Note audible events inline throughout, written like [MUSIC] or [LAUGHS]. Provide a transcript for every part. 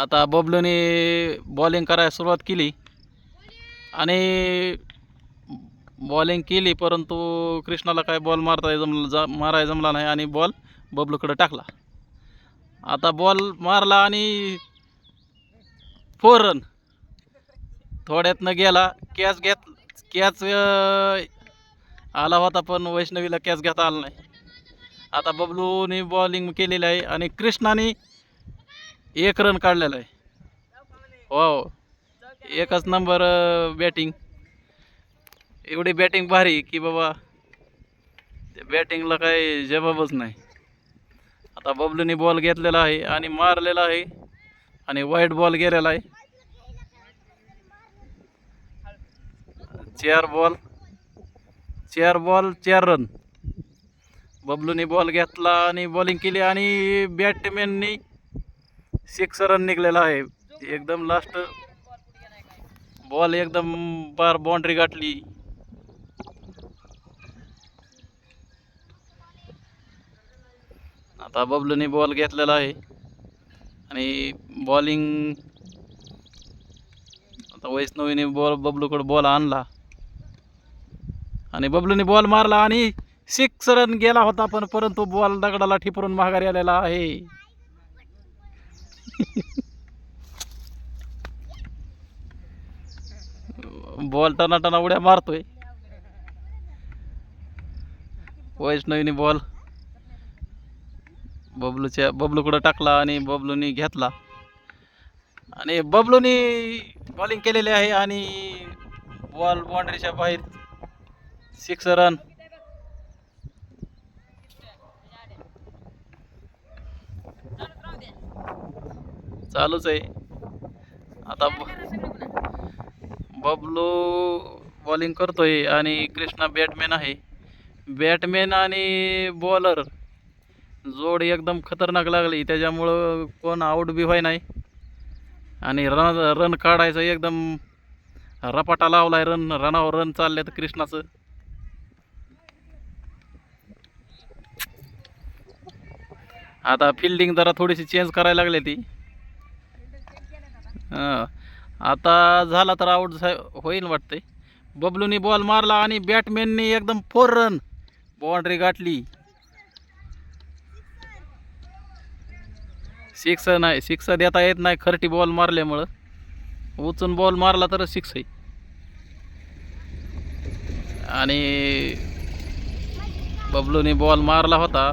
आता बबलूने बॉलिंग करायला सुरुवात केली. आणि बॉलिंग केली परंतु कृष्णाला काय बॉल मारता जमला जा माराय जमला नाही आणि बॉल बबलूकडं टाकला. आता बॉल मारला आणि फोर रन थोड्यातनं गेला कॅच घेत कॅच आला होता पण वैष्णवीला कॅच घेता आला नाही. आता बबलूने बॉलिंग केलेली आहे आणि कृष्णाने एक रन काढलेला आहे. हो एकच नंबर बॅटिंग एवढी बॅटिंग भारी की बाबा त्या बॅटिंगला काही जबाबच नाही. आता बबलूने बॉल घेतलेला आहे आणि मारलेला आहे आणि वाईट बॉल गेलेला आहे. चार बॉल चार बॉल चार रन बबलूने बॉल घेतला आणि बॉलिंग केली आणि बॅटमॅननी सिक्स रन निघलेला आहे. एकदम लास्ट बॉल एकदम बार बाउंड्री गाठली. आता बबलूने बॉल घेतलेला आहे. आणि बॉलिंग आता वैष्णवीने बॉल बबलूकडे बॉल आणला. आणि बबलूने बॉल मारला आणि सिक्स रन गेला होता पण परंतु बॉल दगडाला ठिपरून माघारी आलेला आहे. बॉल टना उड्या मारतोय. वैष्णवीने बॉल. बबलूच्या बबलूकडं टाकला आणि बबलूनी घेतला. आणि बबलूनी बॉलिंग केलेली आहे आणि बॉल बाउंड्रीच्या बाहेर सिक्स रन चालूच आहे. आता बबलू बॉलिंग करतोय आणि कृष्णा बॅटमॅन आहे. बॅटमॅन आणि बॉलर जोड एकदम खतरनाक लागली. त्याच्यामुळं कोण आऊट बी व्हाय नाही. आणि रन रन काढायचं एकदम रपाटा लावलाय. रन रनावर रन चालले तर कृष्णाचं. आता फिल्डिंग जरा थोडीशी चेंज करायला लागली ती. हां. आता झाला तर आऊट झा होईल वाटते बबलूनी बॉल मारला आणि बॅटमॅननी एकदम फोर रन बाउंड्री गाठली. सिक्स नाही सिक्स देता येत नाही खरटी बॉल मारल्यामुळं. उचून बॉल मारला तर सिक्स आहे. आणि बबलूने बॉल मारला होता.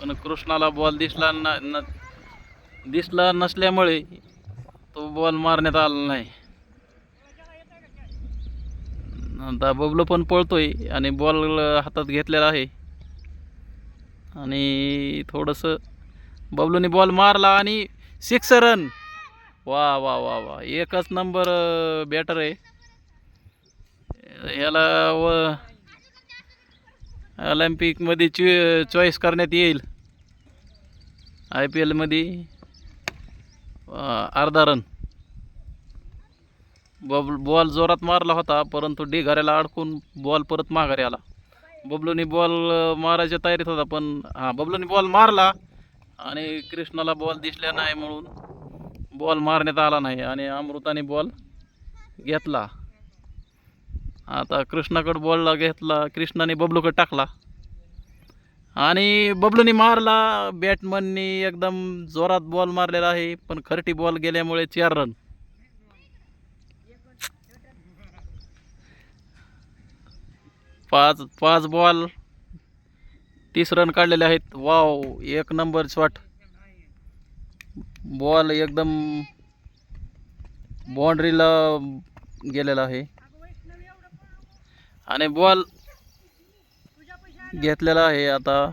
पण कृष्णाला बॉल दिसला ना न दिसला नसल्यामुळे तो बॉल मारण्यात आला नाही. आता बबलू पण पळतोय आणि बॉल हातात घेतलेला आहे. आणि थोडंसं बबलूने बॉल मारला आणि सिक्स रन वा वा वा वा. एकच नंबर बॅटर आहे. याला व ऑलिम्पिकमध्ये चॉईस करण्यात येईल. आय पी एलमध्ये अर्धा रन बब बॉल जोरात मारला होता परंतु ढिगाऱ्याला अडकून बॉल परत माघारी आला. बबलूनी बॉल मारायच्या तयारीत होता पण हां बबलूनी बॉल मारला आणि कृष्णाला बॉल दिसल्या नाही म्हणून बॉल मारण्यात आला नाही आणि अमृताने बॉल घेतला. आता कृष्णाकडं बॉलला घेतला कृष्णाने बबलूकडे टाकला. आणि बबलूनी मारला. बॅटमननी एकदम जोरात बॉल मारलेला आहे. पण खरटी बॉल गेल्यामुळे चार रन पाच पाच बॉल तीस रन काढलेले आहेत. वाव एक नंबर शॉट बॉल एकदम बाउंड्रीला गेलेला आहे. आणि बॉल घेतलेला आहे आता.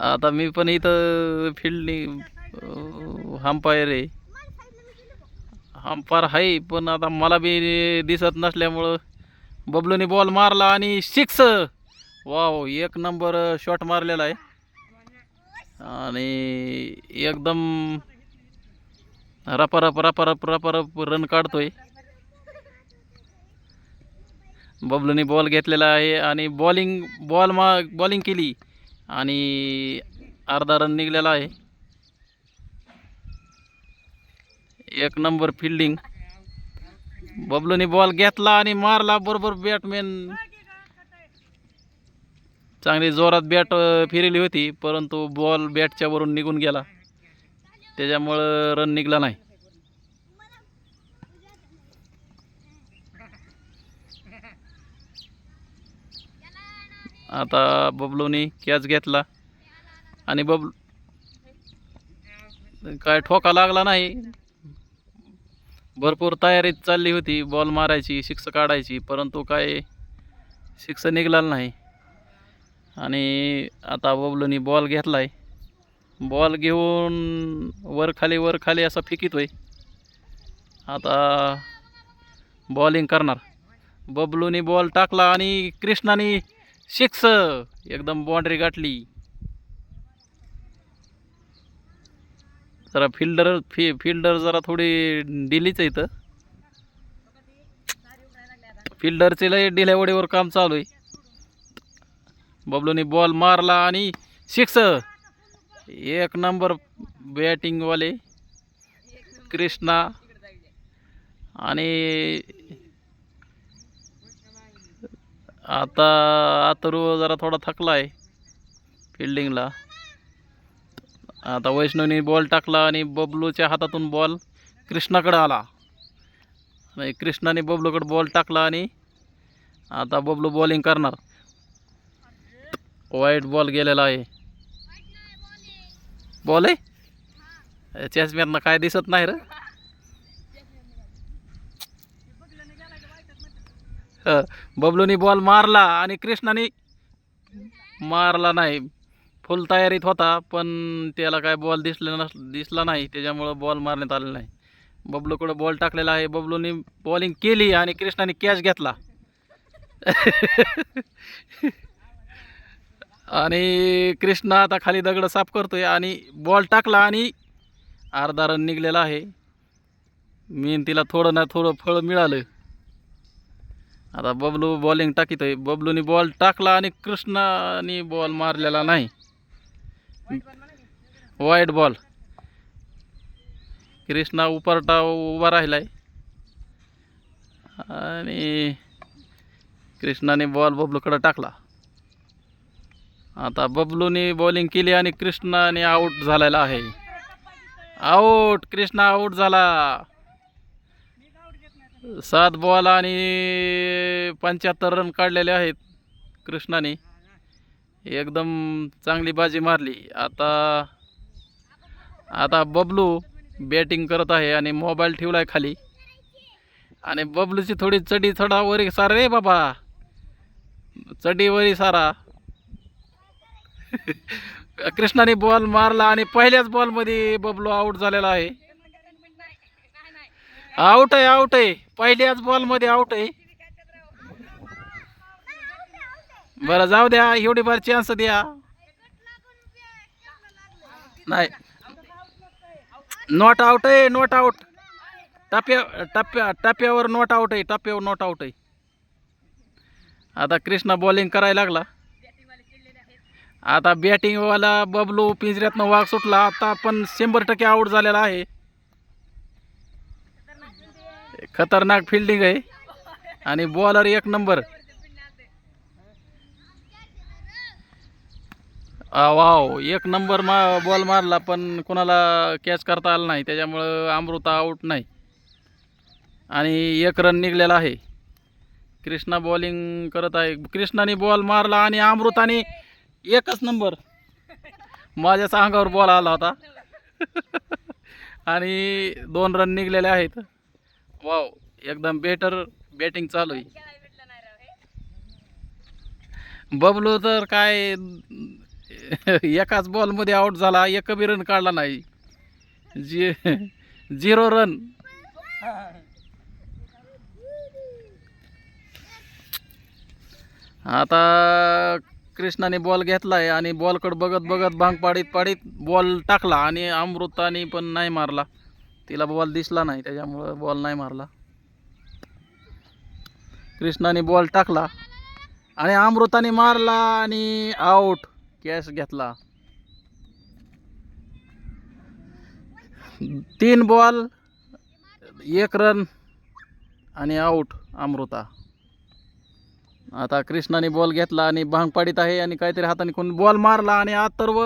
आता मी पण इथं फिल्डनी हंपायर आहे. हंपायर आहे पण आता मला बी दिसत नसल्यामुळं बबलूने बॉल मारला आणि सिक्स वाव एक नंबर शॉट मारलेला आहे. आणि एकदम रपारप रपारप रपारप रन काढतोय. बबलूने बॉल घेतलेला आहे आणि बॉलिंग बॉल मा बॉलिंग केली. आणि अर्धा रन निघलेला आहे. एक नंबर फिल्डिंग बबलूने बॉल घेतला आणि मारला. बरोबर बॅटमॅन चांगली जोरात बॅट फिरली होती परंतु बॉल बॅटच्यावरून निघून गेला. त्याच्यामुळं रन निघला नाही. आता बबलूनी कॅच घेतला. आणि बबलू काय ठोका लागला नाही. भरपूर तयारीत चालली होती बॉल मारायची शिक्ष काढायची परंतु काय शिक्ष निघाला नाही. आणि आता बबलूनी बॉल घेतला आहे बॉल घेऊन वर खाली वर खाली असा फिकितोय. आता बॉलिंग करणार. बबलूनी बॉल टाकला आणि कृष्णाने सिक्स एकदम बाउंड्री गाठली. जरा फिल्डर फि फिल्डर जरा थोडी डिलीच आहे इथं. फिल्डरचे लय डिल्यावडीवर काम चालू आहे. बबलूनी बॉल मारला आणि सिक्स. एक नंबर बॅटिंगवाले कृष्णा. आणि आता आतरू जरा थोडा थकला आहे फिल्डिंगला आता वैष्णवनी बॉल टाकला आणि बबलूच्या हातातून बॉल कृष्णाकडे आला. आणि कृष्णाने बबलूकडे बॉल टाकला आणि आता बबलू बॉलिंग करणार. वाईट बॉल गेलेला आहे. बॉल आहे? चॅचमॅननं काय दिसत नाही रे. [LAUGHS] बबलूनी बॉल मारला आणि कृष्णाने मारला नाही. फुल तयारीत होता पण त्याला काय बॉल दिसले नस दिसला नाही. त्याच्यामुळं बॉल मारण्यात आलेला नाही. बबलूकडं बॉल टाकलेला आहे. बबलूने बॉलिंग केली आणि कृष्णाने कॅच घेतला. [LAUGHS] आणि कृष्णा आता खाली दगड साफ करतोय आणि बॉल टाकला आणि अर्धा रन निघलेला आहे. मेहनतीला थोडं ना थोडं फळ मिळालं. आता बबलू बॉलिंग टाकीतोय. बबलूनी बॉल टाकला आणि कृष्णाने बॉल मारलेला नाही. वाईट बॉल कृष्णा उपरटा उभा राहिलाय. आणि कृष्णाने बॉल बबलूकडे टाकला. आता बबलूने बॉलिंग केली आणि कृष्णाने आऊट झालेला आहे. आऊट कृष्णा आऊट झाला. सात बॉल आणि पंच्याहत्तर रन काढलेले आहेत कृष्णाने. एकदम चांगली बाजी मारली. आता आता बबलू बॅटिंग करत आहे आणि मोबाईल ठेवला आहे खाली. आणि बबलूची थोडी चडी थोडा वरी सारा रे बाबा. चडी वरी सारा. [LAUGHS] कृष्णाने बॉल मारला आणि पहिल्याच बॉलमध्ये बबलू आऊट झालेला आहे. आऊट आहे आऊट आहे. पहिल्याच बॉलमध्ये आऊट आहे. बरं जाऊ द्या. एवढी बार चान्स द्या. नाही. नॉट आऊट आहे नॉट आऊट टप्प्या टप्प्या टप्प्यावर नॉट आउट आहे टप्प्यावर नॉट आउट आहे. आता कृष्णा बॉलिंग करायला लागला. आता बॅटिंगवाला बबलू पिंजऱ्यातनं वाघ सुटला. आता पण शंभर टक्के आऊट झालेला आहे. खतरनाक फिल्डिंग आहे. आणि बॉलर एक नंबर वाव एक नंबर मा बॉल मारला पण कोणाला कॅच करता आला नाही. त्याच्यामुळं अमृता आऊट नाही. आणि एक रन निघलेला आहे. कृष्णा बॉलिंग करत आहे. कृष्णाने बॉल मारला आणि अमृताने एकच नंबर माझ्याच अंगावर बॉल आला होता. [LAUGHS] आणि दोन रन निघलेले आहेत. वाव एकदम बेटर बॅटिंग चालू आहे. बबलू तर काय एकाच बॉलमध्ये आऊट झाला एक बी रन काढला नाही. जी झिरो रन आता कृष्णाने बॉल घेतला आहे आणि बॉलकडे बघत बघत भांग पाडीत पाडीत बॉल टाकला आणि अमृताने पण नाही मारला. तिला बॉल दिसला नाही त्याच्यामुळं बॉल नाही मारला. कृष्णाने बॉल टाकला आणि अमृताने मारला आणि आऊट कॅश घेतला. तीन बॉल एक रन आणि आऊट अमृता. आता कृष्णाने बॉल घेतला आणि भांग पाडीत आहे आणि काहीतरी हाताने कोण बॉल मारला आणि आतर्व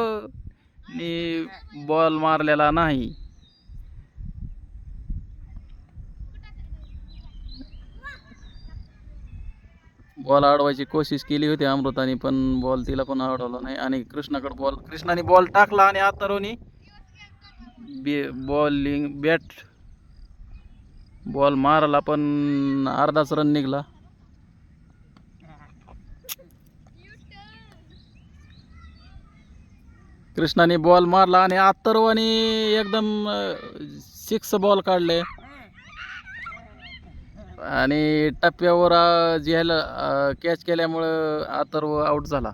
बॉल मारलेला नाही. बॉल अडवायची कोशिश केली होती अमृताने पण बॉल तिला पण अडवला नाही. आणि कृष्णाकडे बॉल कृष्णाने बॉल टाकला आणि अथर्वनी बे बॉलिंग बॅट बॉल मारला पण अर्धाच रन निघला. कृष्णाने बॉल मारला आणि अथर्वने एकदम सिक्स बॉल काढले. आणि टप्प्यावर अं, ज्याला कॅच केल्यामुळं अथर्व आऊट झाला.